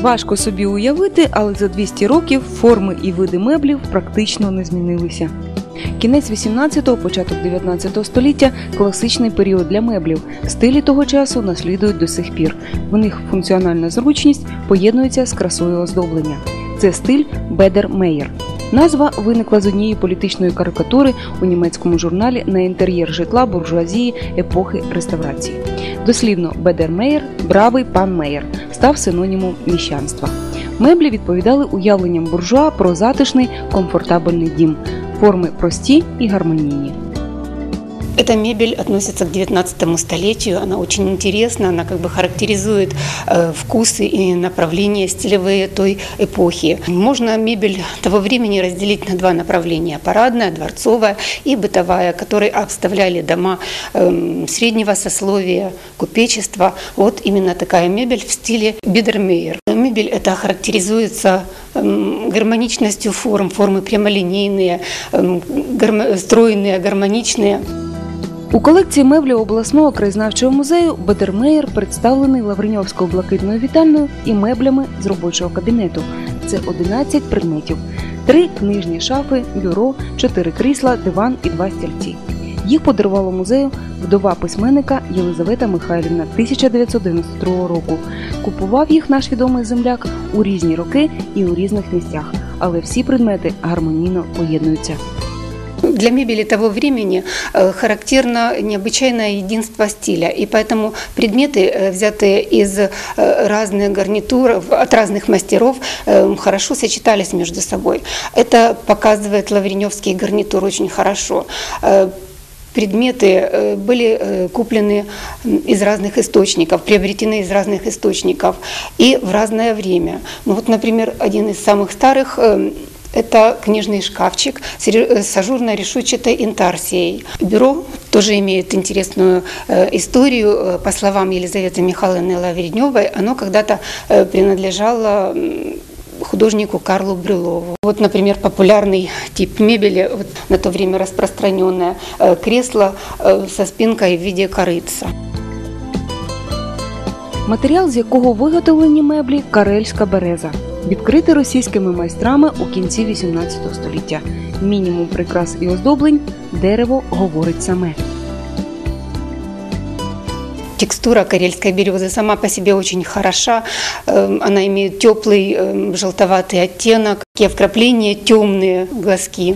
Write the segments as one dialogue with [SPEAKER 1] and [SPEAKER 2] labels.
[SPEAKER 1] Важко собі уявити, але за 200 років форми і види меблів практично не змінилися. Кінець 18-го, початок 19 століття класичний період для меблів. Стилі того часу наслідують до сих пір. В них функціональна зручність поєднується з красою оздоблення. Це стиль Бедер Мейер. Назва виникла з однієї політичної карикатури у німецькому журналі на інтер'єр житла буржуазії епохи реставрації. Дослівно Бедермеєр, бравий пан Мейер, став синонімом міщанства. Меблі відповідали уявленням буржуа про затишний комфортабельний дім, форми прості і гармонійні.
[SPEAKER 2] Эта мебель относится к 19 столетию, она очень интересна, она как бы характеризует э, вкусы и направления стилевые той эпохи. Можно мебель того времени разделить на два направления – парадная, дворцовая и бытовая, которые обставляли дома э, среднего сословия, купечества. Вот именно такая мебель в стиле Бидермейер. Мебель это характеризуется э, гармоничностью форм, формы прямолинейные, э, гармо- стройные, гармоничные.
[SPEAKER 1] У колекції меблів обласного краєзнавчого музею Бедермеєр представлений Лавреньовською блакитною вітальною і меблями з робочого кабінету. Це 11 предметів: три книжні шафи, бюро, чотири крісла, диван і два стільці. Їх подарувало музею вдова письменника Єлизавета Михайлівна 1992 року. Купував їх наш відомий земляк у різні роки і у різних місцях, але всі предмети гармонійно поєднуються.
[SPEAKER 2] Для мебели того времени э, характерно необычайное единство стиля, и поэтому предметы, э, взятые из э, разных гарнитур, от разных мастеров, хорошо сочетались между собой. Это показывает лавреневский гарнитур очень хорошо. Предметы были куплены из разных источников, приобретены из разных источников и в разное время. Ну вот, например, один из самых старых э, это книжный шкафчик с ре- э, с ажурной решетчатой интарсией. Бюро тоже имеет интересную э, историю. Э, По словам Елизаветы Михайловны Лавреневой, оно когда-то э, принадлежало м, художнику Карлу Брюлову. Вот, например, популярный тип мебели, вот на то время распространенное, э, кресло э, со спинкой в виде корыца.
[SPEAKER 1] Матеріал, з якого виготовлені меблі карельська береза, відкритий російськими майстрами у кінці 18 століття. Мінімум прикрас і оздоблень дерево говорить саме.
[SPEAKER 2] Текстура карельской березы сама по себе очень хороша. Эм, Она имеет теплый эм, желтоватый оттенок, такие вкрапления темные глазки.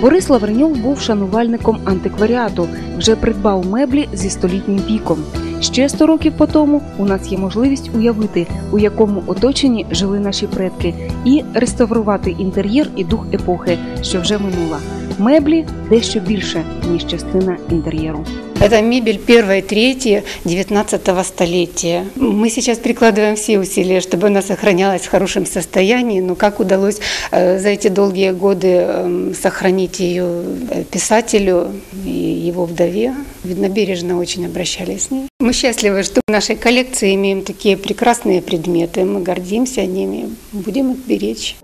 [SPEAKER 1] Борис Лавреньов був шанувальником антикваріату, вже придбав меблі зі столітнім віком. Ще 100 років по тому у нас є можливість уявити, у якому оточенні жили наші предки, і реставрувати інтер'єр і дух епохи, що вже минула. Меблі дещо більше ніж частина інтер'єру.
[SPEAKER 2] Это мебель первой трети 19 столетия. Мы сейчас прикладываем все усилия, чтобы она сохранялась в хорошем состоянии. Но как удалось э, за эти долгие годы эм, сохранить ее э, писателю и его вдове? Видно, бережно очень обращались с ней. Мы счастливы, что в нашей коллекции имеем такие прекрасные предметы. Мы гордимся ними, будем их беречь.